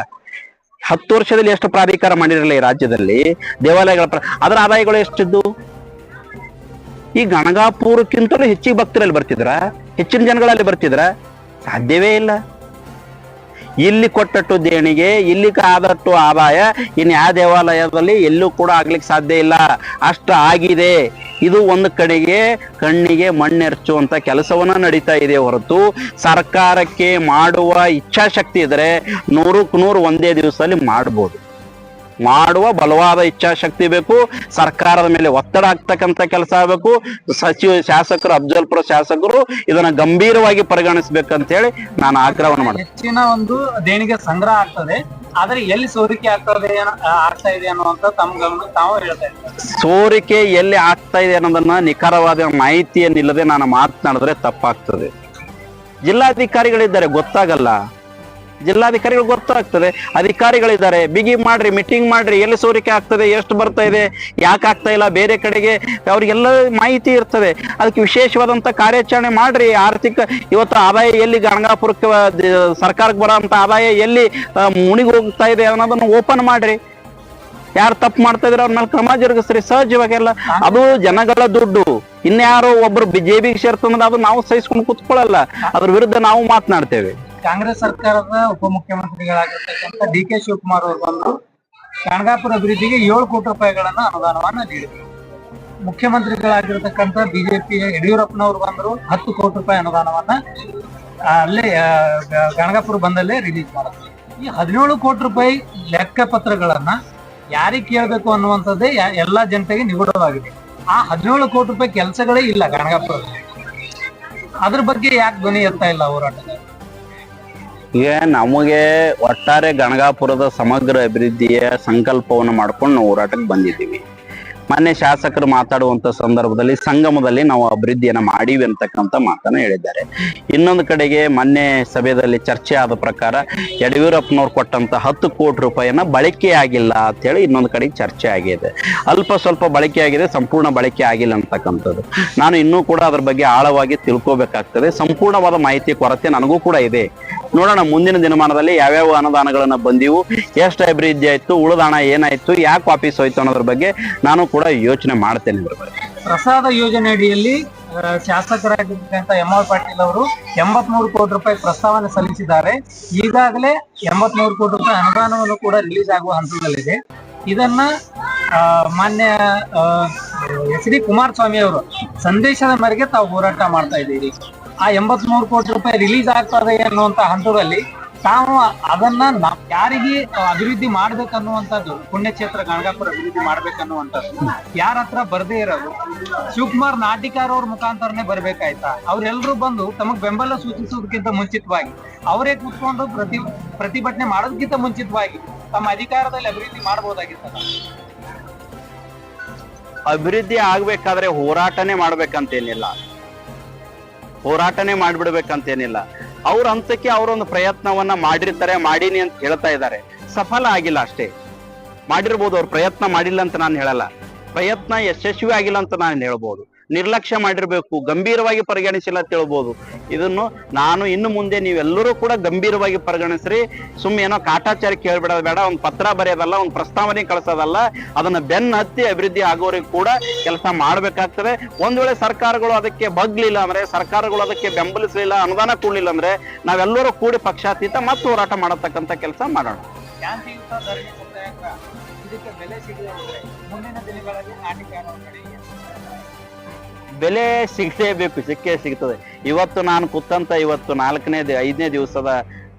ಹತ್ತು ವರ್ಷದಲ್ಲಿ ಎಷ್ಟು ಪ್ರಾಧಿಕಾರ ಮಾಡಿರಲಿಲ್ಲ ಈ ರಾಜ್ಯದಲ್ಲಿ, ದೇವಾಲಯಗಳ ಅದರ ಆದಾಯಗಳು ಎಷ್ಟಿದ್ದು? ಈ ಗಣಗಾಪುರಕ್ಕಿಂತಲೂ ಹೆಚ್ಚಿಗೆ ಭಕ್ತರಲ್ಲಿ ಬರ್ತಿದ್ರ? ಹೆಚ್ಚಿನ ಜನಗಳಲ್ಲಿ ಬರ್ತಿದ್ರ? ಸಾಧ್ಯವೇ ಇಲ್ಲ. ಇಲ್ಲಿ ಕೊಟ್ಟಟ್ಟು ದೇಣಿಗೆ, ಇಲ್ಲಿ ಆದಟ್ಟು ಆದಾಯ, ಇನ್ನು ಯಾವ ದೇವಾಲಯದಲ್ಲಿ ಎಲ್ಲೂ ಕೂಡ ಆಗ್ಲಿಕ್ಕೆ ಸಾಧ್ಯ ಇಲ್ಲ. ಅಷ್ಟು ಆಗಿದೆ. ಇದು ಒಂದು ಕಡೆಗೆ ಕಣ್ಣಿಗೆ ಮಣ್ಣೆರಚುವಂತ ಕೆಲಸವನ್ನ ನಡೀತಾ ಇದೆ ಹೊರತು. ಸರ್ಕಾರಕ್ಕೆ ಮಾಡುವ ಇಚ್ಛಾಶಕ್ತಿ ಇದ್ರೆ ನೂರಕ್ಕೆ ನೂರು ಒಂದೇ ದಿವಸದಲ್ಲಿ ಮಾಡ್ಬೋದು. ಮಾಡುವ ಬಲವಾದ ಇಚ್ಛಾಶಕ್ತಿ ಬೇಕು ಸರ್ಕಾರದ ಮೇಲೆ ಒತ್ತಡ ಆಗ್ತಕ್ಕಂಥ ಕೆಲಸ ಆಗಬೇಕು ಸಚಿವ ಶಾಸಕರು ಅಫ್ಜಲ್ಪುರ ಶಾಸಕರು ಇದನ್ನ ಗಂಭೀರವಾಗಿ ಪರಿಗಣಿಸಬೇಕಂತ ಹೇಳಿ ನಾನು ಆಗ್ರಹವನ್ನು ಮಾಡ್ತೀನಿ. ಹೆಚ್ಚಿನ ಒಂದು ದೇಣಿಗೆ ಸಂಗ್ರಹ ಆಗ್ತದೆ ಆದ್ರೆ ಎಲ್ಲಿ ಸೋರಿಕೆ ಆಗ್ತದೆ ಆಗ್ತಾ ಇದೆ ಅನ್ನುವಂತ ತಮ್ಮ ಗಮನ ತಾವು ಹೇಳ್ತಾ ಸೋರಿಕೆ ಎಲ್ಲಿ ಆಗ್ತಾ ಇದೆ ಅನ್ನೋದನ್ನ ನಿಖರವಾದ ಮಾಹಿತಿಯನ್ನಿಲ್ಲದೆ ನಾನು ಮಾತನಾಡಿದ್ರೆ ತಪ್ಪಾಗ್ತದೆ. ಜಿಲ್ಲಾಧಿಕಾರಿಗಳಿದ್ದಾರೆ ಗೊತ್ತಾಗಲ್ಲ. ಜಿಲ್ಲಾಧಿಕಾರಿಗಳು ಗೊತ್ತಾಗ್ತದೆ. ಅಧಿಕಾರಿಗಳಿದ್ದಾರೆ. ಬಿಗಿ ಮಾಡ್ರಿ ಮೀಟಿಂಗ್ ಮಾಡ್ರಿ, ಎಲ್ಲಿ ಸೋರಿಕೆ ಆಗ್ತದೆ, ಎಷ್ಟು ಬರ್ತಾ ಇದೆ, ಯಾಕೆ ಆಗ್ತಾ ಇಲ್ಲ, ಬೇರೆ ಕಡೆಗೆ ಅವ್ರಿಗೆಲ್ಲ ಮಾಹಿತಿ ಇರ್ತದೆ. ಅದಕ್ಕೆ ವಿಶೇಷವಾದಂತ ಕಾರ್ಯಾಚರಣೆ ಮಾಡ್ರಿ. ಆರ್ಥಿಕ, ಇವತ್ತು ಆದಾಯ ಎಲ್ಲಿ ಗಣಗಾಪುರಕ್ಕೆ ಸರ್ಕಾರಕ್ಕೆ ಬರೋಂಥ ಆದಾಯ ಎಲ್ಲಿ ಮುಣಿಗೆ ಹೋಗ್ತಾ ಇದೆ ಅನ್ನೋದನ್ನ ಓಪನ್ ಮಾಡ್ರಿ. ಯಾರು ತಪ್ಪು ಮಾಡ್ತಾ ಇದ್ರೆ ಅವ್ರ ಮೇಲೆ ಕ್ರಮ ಜರುಗಿಸ್ರಿ. ಸಹಜವಾಗೆಲ್ಲ ಅದು ಜನಗಳ ದುಡ್ಡು. ಇನ್ಯಾರೋ ಒಬ್ರು ಬಿಜೆಪಿಗೆ ಸೇರ್ತಂದ್ರೆ ಅದು ನಾವು ಸಹಿಸ್ಕೊಂಡು ಕುತ್ಕೊಳ್ಳಲ್ಲ. ಅದ್ರ ವಿರುದ್ಧ ನಾವು ಮಾತನಾಡ್ತೇವೆ. ಕಾಂಗ್ರೆಸ್ ಸರ್ಕಾರದ ಉಪಮುಖ್ಯಮಂತ್ರಿಗಳಾಗಿರ್ತಕ್ಕಂಥ ಡಿ ಕೆ ಶಿವಕುಮಾರ್ ಅವರು ಬಂದು ಕಣಗಾಪುರ ಅಭಿವೃದ್ಧಿಗೆ ಏಳು ಕೋಟಿ ರೂಪಾಯಿಗಳನ್ನ ಅನುದಾನವನ್ನ ನೀಡಿದರು. ಮುಖ್ಯಮಂತ್ರಿಗಳಾಗಿರ್ತಕ್ಕಂಥ ಬಿಜೆಪಿ ಯಡಿಯೂರಪ್ಪನವರು ಬಂದರು ಹತ್ತು ಕೋಟಿ ರೂಪಾಯಿ ಅನುದಾನವನ್ನ ಅಲ್ಲಿ ಗಣಗಾಪುರ ಬಂದಲ್ಲೇ ರಿಲೀಸ್ ಮಾಡಿದ್ರು. ಈ ಹದಿನೇಳು ಕೋಟಿ ರೂಪಾಯಿ ಲೆಕ್ಕ ಪತ್ರಗಳನ್ನ ಯಾರಿಗೆ ಕೇಳಬೇಕು ಅನ್ನುವಂಥದ್ದೇ ಎಲ್ಲಾ ಜನತೆಗೆ ನಿಗೂಢವಾಗಿದೆ. ಆ ಹದಿನೇಳು ಕೋಟಿ ರೂಪಾಯಿ ಕೆಲಸಗಳೇ ಇಲ್ಲ ಗಣಗಾಪುರದಲ್ಲಿ. ಅದ್ರ ಬಗ್ಗೆ ಯಾಕೆ ಧ್ವನಿ ಎತ್ತಾ ಇಲ್ಲ ಹೋರಾಟಗಾರರು? ಈಗ ನಮಗೆ ಒಟ್ಟಾರೆ ಗಣಗಾಪುರದ ಸಮಗ್ರ ಅಭಿವೃದ್ಧಿಯ ಸಂಕಲ್ಪವನ್ನು ಮಾಡ್ಕೊಂಡು ನಾವು ಹೋರಾಟಕ್ಕೆ ಬಂದಿದ್ದೀವಿ. ಮೊನ್ನೆ ಶಾಸಕರು ಮಾತಾಡುವಂತ ಸಂದರ್ಭದಲ್ಲಿ ಸಂಗಮದಲ್ಲಿ ನಾವು ಅಭಿವೃದ್ಧಿಯನ್ನ ಮಾಡಿವಿ ಅಂತಕ್ಕಂಥ ಮಾತನ್ನ ಹೇಳಿದ್ದಾರೆ. ಇನ್ನೊಂದು ಕಡೆಗೆ ಮೊನ್ನೆ ಸಭೆಯಲ್ಲಿ ಚರ್ಚೆ ಆದ ಪ್ರಕಾರ ಯಡಿಯೂರಪ್ಪನವ್ರು ಕೊಟ್ಟಂತ ಹತ್ತು ಕೋಟಿ ರೂಪಾಯಿಯನ್ನ ಬಳಕೆ ಆಗಿಲ್ಲ ಅಂತ ಹೇಳಿ ಇನ್ನೊಂದು ಕಡೆಗೆ ಚರ್ಚೆ ಆಗಿದೆ. ಅಲ್ಪ ಸ್ವಲ್ಪ ಬಳಕೆ ಆಗಿದೆ, ಸಂಪೂರ್ಣ ಬಳಕೆ ಆಗಿಲ್ಲ ಅಂತಕ್ಕಂಥದ್ದು. ನಾನು ಇನ್ನೂ ಕೂಡ ಅದ್ರ ಬಗ್ಗೆ ಆಳವಾಗಿ ತಿಳ್ಕೋಬೇಕಾಗ್ತದೆ. ಸಂಪೂರ್ಣವಾದ ಮಾಹಿತಿ ಕೊರತೆ ನನಗೂ ಕೂಡ ಇದೆ. ನೋಡೋಣ, ಮುಂದಿನ ದಿನಮಾನದಲ್ಲಿ ಯಾವ್ಯಾವ ಅನುದಾನಗಳನ್ನ ಬಂದಿವು, ಎಷ್ಟು ಅಭಿವೃದ್ಧಿ ಆಯ್ತು ಉಳಿದಾಣ ಏನಾಯ್ತು, ಯಾಕೆ ವಾಪಸ್ ಹೋಯ್ತು ಅನ್ನೋದ್ರ ಬಗ್ಗೆ ನಾನು ಕೂಡ ಯೋಚನೆ ಮಾಡ್ತೇನೆ. ಪ್ರಸಾದ ಯೋಜನೆ ಅಡಿಯಲ್ಲಿ ಶಾಸಕರಾಗಿರ್ತಕ್ಕಂಥ ಎಂ ಆರ್ ಪಾಟೀಲ್ ಅವರು ಎಂಬತ್ಮೂರು ಕೋಟಿ ರೂಪಾಯಿ ಪ್ರಸ್ತಾವನೆ ಸಲ್ಲಿಸಿದ್ದಾರೆ. ಈಗಾಗಲೇ ಎಂಬತ್ಮೂರು ಕೋಟಿ ರೂಪಾಯಿ ಅನುದಾನವನ್ನು ಕೂಡ ರಿಲೀಸ್ ಆಗುವ ಹಂತದಲ್ಲಿದೆ. ಇದನ್ನ ಮಾನ್ಯ ಎಚ್ ಡಿ ಕುಮಾರಸ್ವಾಮಿ ಅವರು ಸಂದೇಶದ ಮೇರೆಗೆ ತಾವು ಹೋರಾಟ ಮಾಡ್ತಾ ಇದ್ದೀರಿ. ಆ ಎಂಬತ್ಮೂರು ಕೋಟಿ ರೂಪಾಯಿ ರಿಲೀಸ್ ಆಗ್ತದೆ ಅನ್ನುವಂತ ಹಂತದಲ್ಲಿ ತಾವು ಅದನ್ನ ನಾವ್ ಯಾರಿಗೆ ಅಭಿವೃದ್ಧಿ ಮಾಡ್ಬೇಕನ್ನುವಂಥದ್ದು, ಪುಣ್ಯಕ್ಷೇತ್ರ ಗಣಗಾಪುರ ಅಭಿವೃದ್ಧಿ ಮಾಡ್ಬೇಕನ್ನುವಂಥದ್ದು, ಯಾರ ಹತ್ರ ಬರ್ದೇ ಇರೋದು, ಶಿವಕುಮಾರ್ ನಾಟಿಕಾರ ಅವ್ರ ಮುಖಾಂತರನೇ ಬರ್ಬೇಕಾಯ್ತಾ? ಅವ್ರೆಲ್ರೂ ಬಂದು ತಮಗ್ ಬೆಂಬಲ ಸೂಚಿಸೋದಕ್ಕಿಂತ ಮುಂಚಿತವಾಗಿ, ಅವರೇ ಕೂತ್ಕೊಂಡು ಪ್ರತಿ, ಪ್ರತಿಭಟನೆ ಮಾಡೋದಕ್ಕಿಂತ ಮುಂಚಿತವಾಗಿ ತಮ್ಮ ಅಧಿಕಾರದಲ್ಲಿ ಅಭಿವೃದ್ಧಿ ಮಾಡಬಹುದಾಗಿತ್ತಲ್ಲ ಅಭಿವೃದ್ಧಿ ಆಗ್ಬೇಕಾದ್ರೆ ಹೋರಾಟನೇ ಮಾಡ್ಬೇಕಂತೇನಿಲ್ಲ. ಹೋರಾಟನೇ ಮಾಡ್ಬಿಡ್ಬೇಕಂತೇನಿಲ್ಲ. ಅವ್ರ ಹಂತಕ್ಕೆ ಅವರೊಂದು ಪ್ರಯತ್ನವನ್ನ ಮಾಡಿರ್ತಾರೆ, ಮಾಡೀನಿ ಅಂತ ಹೇಳ್ತಾ ಇದ್ದಾರೆ. ಸಫಲ ಆಗಿಲ್ಲ ಅಷ್ಟೇ. ಮಾಡಿರ್ಬೋದು, ಅವ್ರು ಪ್ರಯತ್ನ ಮಾಡಿಲ್ಲ ಅಂತ ನಾನು ಹೇಳಲ್ಲ. ಪ್ರಯತ್ನ ಯಶಸ್ವಿ ಆಗಿಲ್ಲ ಅಂತ ನಾನು ಹೇಳ್ಬೋದು. ನಿರ್ಲಕ್ಷ್ಯ ಮಾಡಿರ್ಬೇಕು, ಗಂಭೀರವಾಗಿ ಪರಿಗಣಿಸಿಲ್ಲ ಅಂತ ಹೇಳ್ಬೋದು. ಇದನ್ನು ನಾನು ಇನ್ನು ಮುಂದೆ ನೀವೆಲ್ಲರೂ ಕೂಡ ಗಂಭೀರವಾಗಿ ಪರಿಗಣಿಸ್ರಿ. ಸುಮ್ಮನೆ ಏನೋ ಕಾಟಾಚಾರಿ ಕೇಳ್ಬಿಡೋದು ಬೇಡ, ಒಂದು ಪತ್ರ ಬರೆಯೋದಲ್ಲ, ಒಂದು ಪ್ರಸ್ತಾವನೆ ಕಳಿಸೋದಲ್ಲ, ಅದನ್ನ ಬೆನ್ನ ಹತ್ತಿ ಅಭಿವೃದ್ಧಿ ಆಗೋರಿಗೆ ಕೂಡ ಕೆಲಸ ಮಾಡಬೇಕಾಗ್ತದೆ. ಒಂದು ವೇಳೆ ಸರ್ಕಾರಗಳು ಅದಕ್ಕೆ ಬಗ್ಲಿಲ್ಲ ಅಂದ್ರೆ, ಸರ್ಕಾರಗಳು ಅದಕ್ಕೆ ಬೆಂಬಲಿಸಲಿಲ್ಲ, ಅನುದಾನ ಕೊಡ್ಲಿಲ್ಲ ಅಂದ್ರೆ, ನಾವೆಲ್ಲರೂ ಕೂಡಿ ಪಕ್ಷಾತೀತ ಮತ್ತು ಹೋರಾಟ ಮಾಡತಕ್ಕಂಥ ಕೆಲಸ ಮಾಡೋಣ. ಇದಕ್ಕೆ ಬೆಲೆ ಸಿಗದೆ ಮುಂದಿನ ದಿನಗಳಲ್ಲಿ ಕಡೆಗೆ ಬೆಲೆ ಸಿಗಲೇಬೇಕು ಸಿಕ್ಕೇ ಸಿಗ್ತದೆ. ಇವತ್ತು ನಾನು ಕೂತಂತ ಇವತ್ತು ನಾಲ್ಕನೇ ಐದನೇ ದಿವಸದ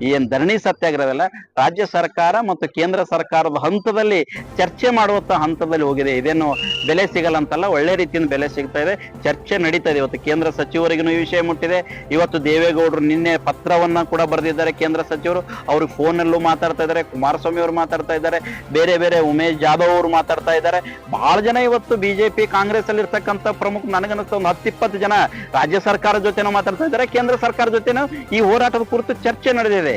ಏನ್ ಧರಣಿ ಸತ್ಯಾಗ್ರಹವಲ್ಲ ರಾಜ್ಯ ಸರ್ಕಾರ ಮತ್ತು ಕೇಂದ್ರ ಸರ್ಕಾರದ ಹಂತದಲ್ಲಿ ಚರ್ಚೆ ಮಾಡುವಂತ ಹಂತದಲ್ಲಿ ಹೋಗಿದೆ. ಇದೇನು ಬೆಲೆ ಸಿಗಲ್ಲ ಅಂತಲ್ಲ ಒಳ್ಳೆ ರೀತಿಯಿಂದ ಬೆಲೆ ಸಿಗ್ತಾ ಇದೆ. ಚರ್ಚೆ ನಡೀತಾ ಇದೆ. ಇವತ್ತು ಕೇಂದ್ರ ಸಚಿವರಿಗೂ ಈ ವಿಷಯ ಮುಟ್ಟಿದೆ. ಇವತ್ತು ದೇವೇಗೌಡರು ನಿನ್ನೆ ಪತ್ರವನ್ನ ಕೂಡ ಬರೆದಿದ್ದಾರೆ ಕೇಂದ್ರ ಸಚಿವರು. ಅವ್ರಿಗೆ ಫೋನಲ್ಲೂ ಮಾತಾಡ್ತಾ ಇದ್ದಾರೆ. ಕುಮಾರಸ್ವಾಮಿ ಅವರು ಮಾತಾಡ್ತಾ ಇದ್ದಾರೆ. ಬೇರೆ ಬೇರೆ ಉಮೇಶ್ ಜಾಧವ್ ಅವರು ಮಾತಾಡ್ತಾ ಇದ್ದಾರೆ. ಬಹಳ ಜನ ಇವತ್ತು ಬಿಜೆಪಿ, ಕಾಂಗ್ರೆಸ್ ಅಲ್ಲಿ ಇರ್ತಕ್ಕಂತ ಪ್ರಮುಖ ನನಗನ್ನಿಸ್ತ ಒಂದು ಹತ್ತಿಪ್ಪತ್ತು ಜನ ರಾಜ್ಯ ಸರ್ಕಾರ ಜೊತೆನೂ ಮಾತಾಡ್ತಾ ಇದ್ದಾರೆ. ಕೇಂದ್ರ ಸರ್ಕಾರ ಜೊತೆನೂ ಈ ಹೋರಾಟದ ಕುರಿತು ಚರ್ಚೆ ನಡೆದಿದೆ.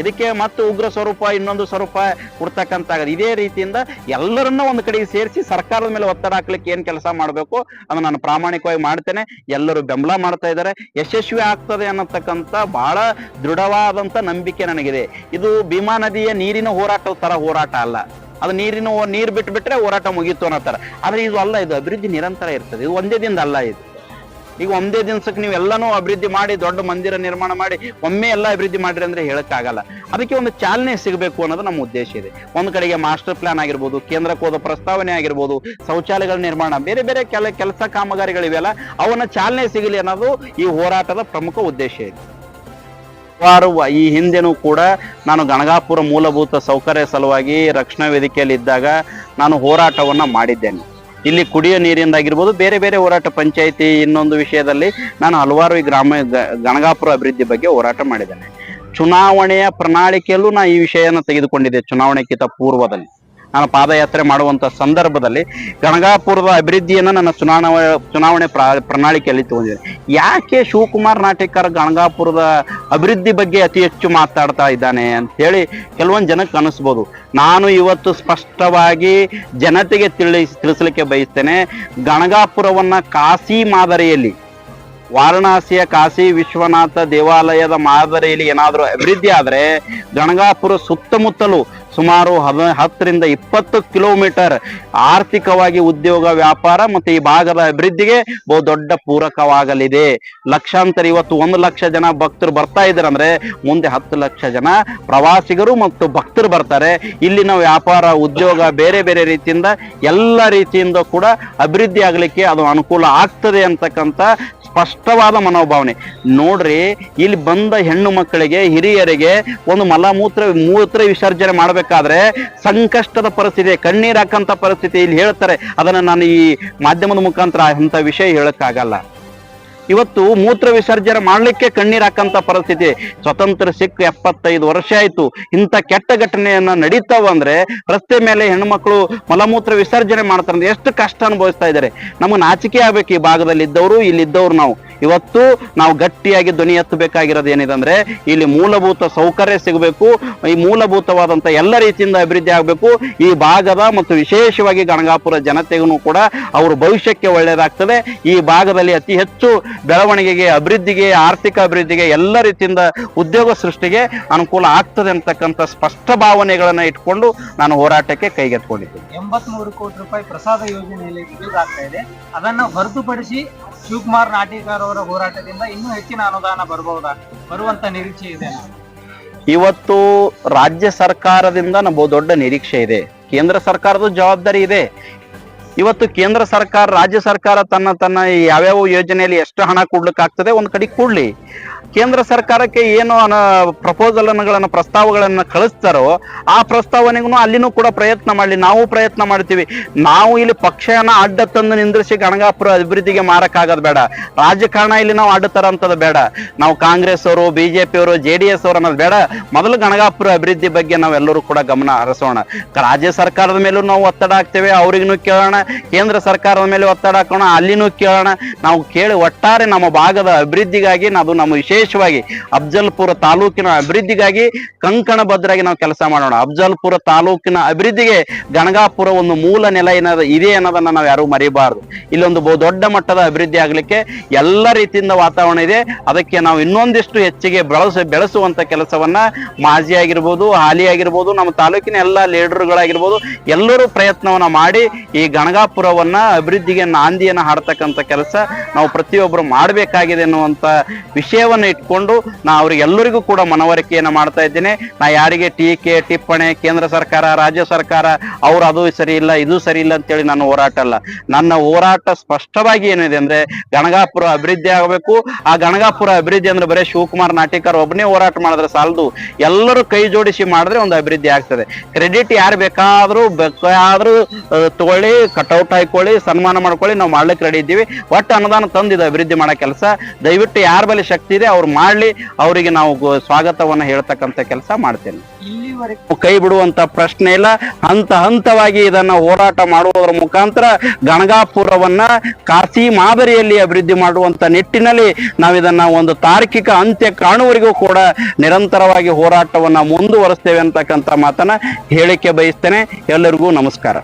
ಇದಕ್ಕೆ ಮತ್ತು ಉಗ್ರ ಸ್ವರೂಪ, ಇನ್ನೊಂದು ಸ್ವರೂಪ ಕೊಡ್ತಕ್ಕಂತ ಇದೇ ರೀತಿಯಿಂದ ಎಲ್ಲರನ್ನ ಒಂದು ಕಡೆಗೆ ಸೇರಿಸಿ ಸರ್ಕಾರದ ಮೇಲೆ ಒತ್ತಡ ಹಾಕ್ಲಿಕ್ಕೆ ಏನ್ ಕೆಲಸ ಮಾಡಬೇಕು ಅದನ್ನ ನಾನು ಪ್ರಾಮಾಣಿಕವಾಗಿ ಮಾಡ್ತೇನೆ. ಎಲ್ಲರೂ ಬೆಂಬಲ ಮಾಡ್ತಾ ಇದ್ದಾರೆ. ಯಶಸ್ವಿ ಆಗ್ತದೆ ಅನ್ನತಕ್ಕಂತ ಬಹಳ ದೃಢವಾದಂತ ನಂಬಿಕೆ ನನಗಿದೆ. ಇದು ಭೀಮಾ ನದಿಯ ನೀರಿನ ಹೋರಾಟದ ತರ ಹೋರಾಟ ಅಲ್ಲ. ಅದು ನೀರಿನ ನೀರ್ ಬಿಟ್ಟು ಬಿಟ್ರೆ ಹೋರಾಟ ಮುಗೀತು ಅನ್ನೋ ತರ. ಆದ್ರೆ ಇದು ಅಲ್ಲ, ಇದು ಅಭಿವೃದ್ಧಿ ನಿರಂತರ ಇರ್ತದೆ. ಇದು ಒಂದೇ ದಿನದ ಅಲ್ಲ ಇದು. ಈಗ ಒಂದೇ ದಿನಸಕ್ಕೆ ನೀವು ಎಲ್ಲನೂ ಅಭಿವೃದ್ಧಿ ಮಾಡಿ, ದೊಡ್ಡ ಮಂದಿರ ನಿರ್ಮಾಣ ಮಾಡಿ, ಒಮ್ಮೆ ಎಲ್ಲ ಅಭಿವೃದ್ಧಿ ಮಾಡಿರಿ ಅಂದ್ರೆ ಹೇಳಕ್ಕಾಗಲ್ಲ ಅದಕ್ಕೆ ಒಂದು ಚಾಲನೆ ಸಿಗಬೇಕು ಅನ್ನೋದು ನಮ್ಮ ಉದ್ದೇಶ ಇದೆ. ಒಂದು ಕಡೆಗೆ ಮಾಸ್ಟರ್ ಪ್ಲಾನ್ ಆಗಿರ್ಬೋದು, ಕೇಂದ್ರಕ್ಕೆ ಹೋದ ಪ್ರಸ್ತಾವನೆ ಆಗಿರ್ಬೋದು, ಶೌಚಾಲಯಗಳ ನಿರ್ಮಾಣ, ಬೇರೆ ಬೇರೆ ಕೆಲ, ಕೆಲಸ ಕಾಮಗಾರಿಗಳಿವೆಲ್ಲ ಅವನ್ನ ಚಾಲನೆ ಸಿಗಲಿ ಅನ್ನೋದು ಈ ಹೋರಾಟದ ಪ್ರಮುಖ ಉದ್ದೇಶ ಇದೆ. ಹಲವಾರು ಈ ಹಿಂದೆನೂ ಕೂಡ ನಾನು ಗಣಗಾಪುರ ಮೂಲಭೂತ ಸೌಕರ್ಯ ಸಲುವಾಗಿ ರಕ್ಷಣಾ ವೇದಿಕೆಯಲ್ಲಿ ಇದ್ದಾಗ ನಾನು ಹೋರಾಟವನ್ನ ಮಾಡಿದ್ದೇನೆ. ಇಲ್ಲಿ ಕುಡಿಯೋ ನೀರಿಂದಾಗಿರ್ಬೋದು ಬೇರೆ ಬೇರೆ ಹೋರಾಟ ಪಂಚಾಯಿತಿ ಇನ್ನೊಂದು ವಿಷಯದಲ್ಲಿ ನಾನು ಹಲವಾರು ಈ ಗ್ರಾಮ ಗಣಗಾಪುರ ಅಭಿವೃದ್ಧಿ ಬಗ್ಗೆ ಹೋರಾಟ ಮಾಡಿದ್ದೇನೆ. ಚುನಾವಣೆಯ ಪ್ರಣಾಳಿಕೆಯಲ್ಲೂ ನಾ ಈ ವಿಷಯನ ತೆಗೆದುಕೊಂಡಿದ್ದೆ ಚುನಾವಣೆಗಿಂತ ಪೂರ್ವದಲ್ಲಿ ನಾನು ಪಾದಯಾತ್ರೆ ಮಾಡುವಂತ ಸಂದರ್ಭದಲ್ಲಿ ಗಣಗಾಪುರದ ಅಭಿವೃದ್ಧಿಯನ್ನ ನನ್ನ ಚುನಾವಣೆ ಚುನಾವಣೆ ಪ್ರ- ಪ್ರಣಾಳಿಕೆಯಲ್ಲಿ ತಗೊಂಡಿದೆ ಯಾಕೆ ಶಿವಕುಮಾರ್ ನಾಟೇಕರ್ ಗಣಗಾಪುರದ ಅಭಿವೃದ್ಧಿ ಬಗ್ಗೆ ಅತಿ ಹೆಚ್ಚು ಮಾತಾಡ್ತಾ ಇದ್ದಾನೆ ಅಂತ ಹೇಳಿ ಕೆಲವೊಂದು ಜನಕ್ಕೆ ಅನಿಸ್ಬೋದು. ನಾನು ಇವತ್ತು ಸ್ಪಷ್ಟವಾಗಿ ಜನತೆಗೆ ತಿಳಿ, ತಿಳಿಸಲಿಕ್ಕೆ ಬಯಸ್ತೇನೆ, ಗಣಗಾಪುರವನ್ನ ಕಾಶಿ ಮಾದರಿಯಲ್ಲಿ, ವಾರಣಾಸಿಯ ಕಾಶಿ ವಿಶ್ವನಾಥ ದೇವಾಲಯದ ಮಾದರಿಯಲ್ಲಿ ಏನಾದರೂ ಅಭಿವೃದ್ಧಿ ಆದರೆ ಗಣಗಾಪುರ ಸುತ್ತಮುತ್ತಲು ಸುಮಾರು ಹದ ಹತ್ತರಿಂದ ಇಪ್ಪತ್ತು ಕಿಲೋಮೀಟರ್ ಆರ್ಥಿಕವಾಗಿ ಉದ್ಯೋಗ ವ್ಯಾಪಾರ ಮತ್ತು ಈ ಭಾಗದ ಅಭಿವೃದ್ಧಿಗೆ ಬಹು ದೊಡ್ಡ ಪೂರಕವಾಗಲಿದೆ. ಲಕ್ಷಾಂತರ ಇವತ್ತು ಒಂದು ಲಕ್ಷ ಜನ ಭಕ್ತರು ಬರ್ತಾ ಇದ್ದಾರೆ ಅಂದ್ರೆ ಮುಂದೆ ಹತ್ತು ಲಕ್ಷ ಜನ ಪ್ರವಾಸಿಗರು ಮತ್ತು ಭಕ್ತರು ಬರ್ತಾರೆ. ಇಲ್ಲಿನ ವ್ಯಾಪಾರ, ಉದ್ಯೋಗ ಬೇರೆ ಬೇರೆ ರೀತಿಯಿಂದ ಎಲ್ಲ ರೀತಿಯಿಂದ ಕೂಡ ಅಭಿವೃದ್ಧಿ ಆಗಲಿಕ್ಕೆ ಅದು ಅನುಕೂಲ ಆಗ್ತದೆ ಅಂತಕ್ಕಂಥ ಸ್ಪಷ್ಟವಾದ ಮನೋಭಾವನೆ. ನೋಡ್ರಿ, ಇಲ್ಲಿ ಬಂದ ಹೆಣ್ಣು ಮಕ್ಕಳಿಗೆ, ಹಿರಿಯರಿಗೆ ಒಂದು ಮಲಮೂತ್ರ ಮೂತ್ರ ವಿಸರ್ಜನೆ ಮಾಡಬೇಕಾದ್ರೆ ಸಂಕಷ್ಟದ ಪರಿಸ್ಥಿತಿ, ಕಣ್ಣೀರ್ ಹಾಕಂತ ಪರಿಸ್ಥಿತಿ ಇಲ್ಲಿ ಹೇಳ್ತಾರೆ. ಅದನ್ನ ನಾನು ಈ ಮಾಧ್ಯಮದ ಮುಖಾಂತರ ಅಂತ ವಿಷಯ ಹೇಳಕ್ಕಾಗಲ್ಲ. ಇವತ್ತು ಮೂತ್ರ ವಿಸರ್ಜನೆ ಮಾಡಲಿಕ್ಕೆ ಕಣ್ಣೀರ್ ಹಾಕಂತ ಪರಿಸ್ಥಿತಿ. ಸ್ವತಂತ್ರ ಸಿಕ್ಕ ಎಪ್ಪತ್ತೈದು ವರ್ಷ ಆಯ್ತು. ಇಂಥ ಕೆಟ್ಟ ಘಟನೆಯನ್ನ ನಡೀತಾವ ಅಂದ್ರೆ ರಸ್ತೆ ಮೇಲೆ ಹೆಣ್ಮಕ್ಳು ಮಲಮೂತ್ರ ವಿಸರ್ಜನೆ ಮಾಡ್ತಾರೆ ಅಂದ್ರೆ ಎಷ್ಟು ಕಷ್ಟ ಅನುಭವಿಸ್ತಾ ಇದ್ದಾರೆ. ನಮಗೆ ನಾಚಿಕೆ ಆಗ್ಬೇಕು ಈ ಭಾಗದಲ್ಲಿ ಇದ್ದವರು ಇಲ್ಲಿದ್ದವ್ರು ನಾವು. ಇವತ್ತು ನಾವು ಗಟ್ಟಿಯಾಗಿ ಧ್ವನಿ ಎತ್ತಬೇಕಾಗಿರೋದು ಏನಿದೆ ಅಂದ್ರೆ ಇಲ್ಲಿ ಮೂಲಭೂತ ಸೌಕರ್ಯ ಸಿಗಬೇಕು, ಈ ಮೂಲಭೂತವಾದಂತ ಎಲ್ಲ ರೀತಿಯಿಂದ ಅಭಿವೃದ್ಧಿ ಆಗಬೇಕು. ಈ ಭಾಗದ ಮತ್ತು ವಿಶೇಷವಾಗಿ ಗಣಗಾಪುರ ಜನತೆಗೂ ಕೂಡ ಅವ್ರ ಭವಿಷ್ಯಕ್ಕೆ ಒಳ್ಳೆಯದಾಗ್ತದೆ ಈ ಭಾಗದಲ್ಲಿ ಅತಿ ಹೆಚ್ಚು ಬೆಳವಣಿಗೆಗೆ, ಅಭಿವೃದ್ಧಿಗೆ, ಆರ್ಥಿಕ ಅಭಿವೃದ್ಧಿಗೆ, ಎಲ್ಲ ರೀತಿಯಿಂದ ಉದ್ಯೋಗ ಸೃಷ್ಟಿಗೆ ಅನುಕೂಲ ಆಗ್ತದೆ ಅಂತಕ್ಕಂಥ ಸ್ಪಷ್ಟ ಭಾವನೆಗಳನ್ನ ಇಟ್ಕೊಂಡು ನಾನು ಹೋರಾಟಕ್ಕೆ ಕೈಗೆತ್ಕೊಂಡಿದ್ದೀನಿ ಎಂಬತ್ಮೂರು ಕೋಟಿ ರೂಪಾಯಿ ಪ್ರಸಾದ ಯೋಜನೆಯಲ್ಲಿ ಆಗ್ತಾ ಇದೆ. ಅದನ್ನ ಹೊರತುಪಡಿಸಿ ಶಿವಕುಮಾರ್ ನಾಟೇಕರ್ ಅವರ ಹೋರಾಟದಿಂದ ಇನ್ನೂ ಹೆಚ್ಚಿನ ಅನುದಾನ ಬರಬಹುದಾ ಬರುವಂತ ನಿರೀಕ್ಷೆ ಇದೆ ಇವತ್ತು ರಾಜ್ಯ ಸರ್ಕಾರದಿಂದ ನಮ್ಮ ದೊಡ್ಡ ನಿರೀಕ್ಷೆ ಇದೆ. ಕೇಂದ್ರ ಸರ್ಕಾರದ ಜವಾಬ್ದಾರಿ ಇದೆ. ಇವತ್ತು ಕೇಂದ್ರ ಸರ್ಕಾರ, ರಾಜ್ಯ ಸರ್ಕಾರ ತನ್ನ ತನ್ನ ಯಾವ್ಯಾವ ಯೋಜನೆಯಲ್ಲಿ ಎಷ್ಟು ಹಣ ಕೊಡ್ಲಿಕ್ಕೆ ಆಗ್ತದೆ ಒಂದ್ ಕಡೆ ಕೊಡ್ಲಿ. ಕೇಂದ್ರ ಸರ್ಕಾರಕ್ಕೆ ಏನು ಪ್ರಪೋಸಲ್ಗಳನ್ನು ಪ್ರಸ್ತಾವಗಳನ್ನು ಕಳಿಸ್ತಾರೋ, ಆ ಪ್ರಸ್ತಾವನೆಗೂ ಅಲ್ಲಿನೂ ಕೂಡ ಪ್ರಯತ್ನ ಮಾಡಲಿ. ನಾವು ಪ್ರಯತ್ನ ಮಾಡ್ತೀವಿ. ನಾವು ಇಲ್ಲಿ ಪಕ್ಷನ ಅಡ್ಡ ತಂದು ನಿಂದ್ರಿಸಿ ಗಣಗಾಪುರ ಅಭಿವೃದ್ಧಿಗೆ ಮಾರಕ್ಕಾಗೋದು ಬೇಡ. ರಾಜಕಾರಣ ಇಲ್ಲಿ ನಾವು ಅಡ್ಡ ತರಂಥದ್ದು ಬೇಡ. ನಾವು ಕಾಂಗ್ರೆಸ್ ಅವರು, ಬಿಜೆಪಿ ಅವರು, ಜೆ ಡಿ ಎಸ್ ಅವರು ಅನ್ನೋದು ಬೇಡ. ಮೊದಲು ಗಣಗಾಪುರ ಅಭಿವೃದ್ಧಿ ಬಗ್ಗೆ ನಾವೆಲ್ಲರೂ ಕೂಡ ಗಮನ ಹರಿಸೋಣ. ರಾಜ್ಯ ಸರ್ಕಾರದ ಮೇಲೂ ನಾವು ಒತ್ತಡ ಹಾಕ್ತೇವೆ, ಅವ್ರಿಗೂ ಕೇಳೋಣ. ಕೇಂದ್ರ ಸರ್ಕಾರದ ಮೇಲೆ ಒತ್ತಡ ಹಾಕೋಣ, ಅಲ್ಲಿನೂ ಕೇಳೋಣ. ನಾವು ಕೇಳಿ ಒಟ್ಟಾರೆ ನಮ್ಮ ಭಾಗದ ಅಭಿವೃದ್ಧಿಗಾಗಿ ನಾವು ನಮ್ಮ ವಿಶೇಷವಾಗಿ ಅಫ್ಜಲ್ಪುರ ತಾಲೂಕಿನ ಅಭಿವೃದ್ಧಿಗಾಗಿ ಕಂಕಣ ಭದ್ರಾಗಿ ನಾವು ಕೆಲಸ ಮಾಡೋಣ. ಅಫ್ಜಲ್ಪುರ ತಾಲೂಕಿನ ಅಭಿವೃದ್ಧಿಗೆ ಗಣಗಾಪುರ ಒಂದು ಮೂಲ ನೆಲ ಏನಾದ ಇದೆ ಅನ್ನೋದನ್ನ ನಾವು ಯಾರು ಮರಿಬಾರದು. ಇಲ್ಲೊಂದು ಬಹು ದೊಡ್ಡ ಮಟ್ಟದ ಅಭಿವೃದ್ಧಿ ಆಗ್ಲಿಕ್ಕೆ ಎಲ್ಲ ರೀತಿಯಿಂದ ವಾತಾವರಣ ಇದೆ. ಅದಕ್ಕೆ ನಾವು ಇನ್ನೊಂದಿಷ್ಟು ಹೆಚ್ಚಿಗೆ ಬೆಳೆಸ, ಬೆಳೆಸುವಂತ ಕೆಲಸವನ್ನ ಮಾಜಿ ಆಗಿರ್ಬೋದು, ಹಾಲಿ ಆಗಿರ್ಬೋದು, ನಮ್ಮ ತಾಲೂಕಿನ ಎಲ್ಲ ಲೀಡರ್ಗಳಾಗಿರ್ಬೋದು ಎಲ್ಲರೂ ಪ್ರಯತ್ನವನ್ನ ಮಾಡಿ ಈ ಗಣಗಾಪುರವನ್ನ ಅಭಿವೃದ್ಧಿಗೆ ನಾಂದಿಯನ್ನ ಹಾಡ್ತಕ್ಕಂಥ ಕೆಲಸ ನಾವು ಪ್ರತಿಯೊಬ್ಬರು ಮಾಡಬೇಕಾಗಿದೆ ಅನ್ನುವಂತ ವಿಷಯವನ್ನ ಇಟ್ಕೊಂಡು ನಾ ಅವರಿಗೆಲ್ಲರಿಗೂ ಕೂಡ ಮನವರಿಕೆಯನ್ನ ಮಾಡ್ತಾ ಇದ್ದೇನೆ. ನಾ ಯಾರಿಗೆ ಟೀಕೆ, ಟಿಪ್ಪಣಿ, ಕೇಂದ್ರ ಸರ್ಕಾರ, ರಾಜ್ಯ ಸರ್ಕಾರ, ಅವ್ರು ಅದು ಸರಿ ಇಲ್ಲ, ಇದು ಸರಿ ಇಲ್ಲ ಅಂತೇಳಿ ನನ್ನ ಹೋರಾಟ ಅಲ್ಲ. ನನ್ನ ಹೋರಾಟ ಸ್ಪಷ್ಟವಾಗಿ ಏನಿದೆ ಅಂದ್ರೆ ಗಣಗಾಪುರ ಅಭಿವೃದ್ಧಿ ಆಗಬೇಕು. ಆ ಗಣಗಾಪುರ ಅಭಿವೃದ್ಧಿ ಅಂದ್ರೆ ಬರೀ ಶಿವಕುಮಾರ್ ನಾಟಿಕರ್ ಒಬ್ಬನೇ ಹೋರಾಟ ಮಾಡಿದ್ರೆ ಸಾಲದು. ಎಲ್ಲರೂ ಕೈ ಜೋಡಿಸಿ ಮಾಡಿದ್ರೆ ಒಂದು ಅಭಿವೃದ್ಧಿ ಆಗ್ತದೆ. ಕ್ರೆಡಿಟ್ ಯಾರು ಬೇಕಾದ್ರೂ ಬೇಕಾದ್ರೂ ತಗೊಳ್ಳಿ, ಕಟೌಟ್ ಹಾಕೊಳ್ಳಿ, ಸನ್ಮಾನ ಮಾಡ್ಕೊಳ್ಳಿ, ನಾವು ಮಾಡ್ಲಿಕ್ಕೆ ರೆಡಿ ಇದ್ದೀವಿ. ಒಟ್ಟು ಅನುದಾನ ತಂದಿದೆ ಅಭಿವೃದ್ಧಿ ಮಾಡೋ ಕೆಲಸ. ದಯವಿಟ್ಟು ಯಾರ ಬಳಿ ಶಕ್ತಿ ಇದೆ ಅವ್ರು ಮಾಡ್ಲಿ ಅವರಿಗೆ ನಾವು ಸ್ವಾಗತವನ್ನ ಹೇಳ್ತಕ್ಕಂಥ ಕೆಲಸ ಮಾಡ್ತೇನೆ. ಇಲ್ಲಿವರೆಗೆ ಕೈ ಬಿಡುವಂತ ಪ್ರಶ್ನೆ ಇಲ್ಲ. ಹಂತ ಹಂತವಾಗಿ ಇದನ್ನ ಹೋರಾಟ ಮಾಡುವುದರ ಮುಖಾಂತರ ಗಣಗಾಪುರವನ್ನ ಕಾಸಿ ಮಾದರಿಯಲ್ಲಿ ಅಭಿವೃದ್ಧಿ ಮಾಡುವಂತ ನಿಟ್ಟಿನಲ್ಲಿ ನಾವು ಇದನ್ನ ಒಂದು ತಾರ್ಕಿಕ ಅಂತ್ಯ ಕಾಣುವರಿಗೂ ಕೂಡ ನಿರಂತರವಾಗಿ ಹೋರಾಟವನ್ನ ಮುಂದುವರಿಸ್ತೇವೆ ಅಂತಕ್ಕಂಥ ಮಾತನ್ನ ಹೇಳಿಕೆ ಬಯಸ್ತೇನೆ. ಎಲ್ಲರಿಗೂ ನಮಸ್ಕಾರ.